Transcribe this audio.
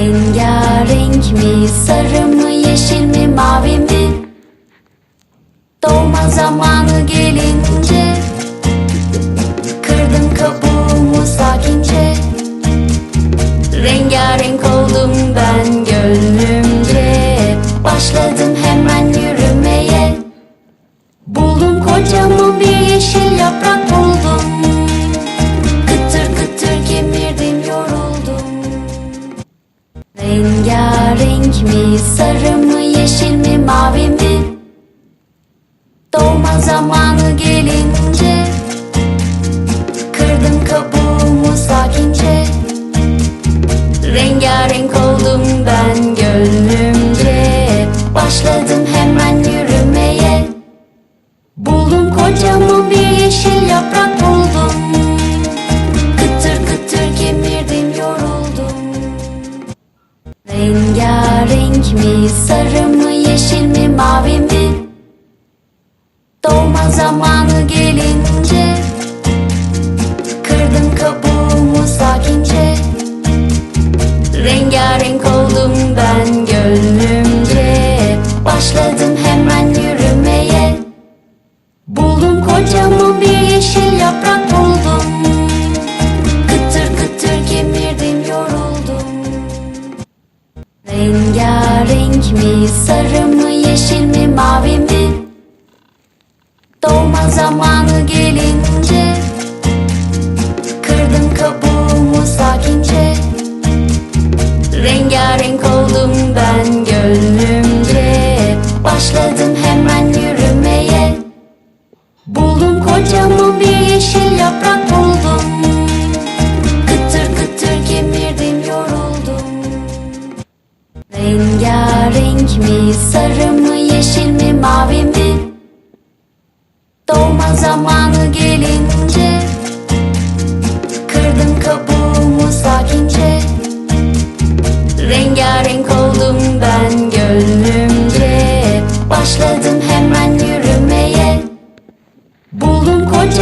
Rengarenk mi, sarı mı, yeşil mi, mavi mi? Doğma zamanı gelince Kırdım kabuğumu sakince. Rengarenk oldum ben gönlümce. Başladım hemen yürümeye. Buldum kocaman bir yeşil yaprak mi, sarı mı, yeşil mi, mavi mi? Doğma zamanı gelince Kırdım kabuğumu sakince. Rengarenk oldum ben gönlümce. Başladım hemen yürümeye. Buldum kocaman bir yeşil yaprak Rengarenk mi, sarı mı, yeşil mi, mavi mi? Doğma zamanı gelince Kırdım kabuğumu sakince. Rengarenk oldum ben gönlümce. Başladım hemen yürümeye. Buldum kocaman bir yeşil yaprak Rengarenk mi, sarı mı, yeşil mi, mavi mi? Doğma zamanı gelince Kırdım kabuğumu sakince. Rengarenk oldum ben gönlümce. Başladım hemen yürümeye. Buldum kocaman bir yeşil yaprak renk mi? Sarı mı, yeşil mi, mavi mi? Doğma zamanı gelince Kırdım kabuğumu sakince Rengarenk oldum ben gönlümce Başladım hemen yürümeye Buldum kocam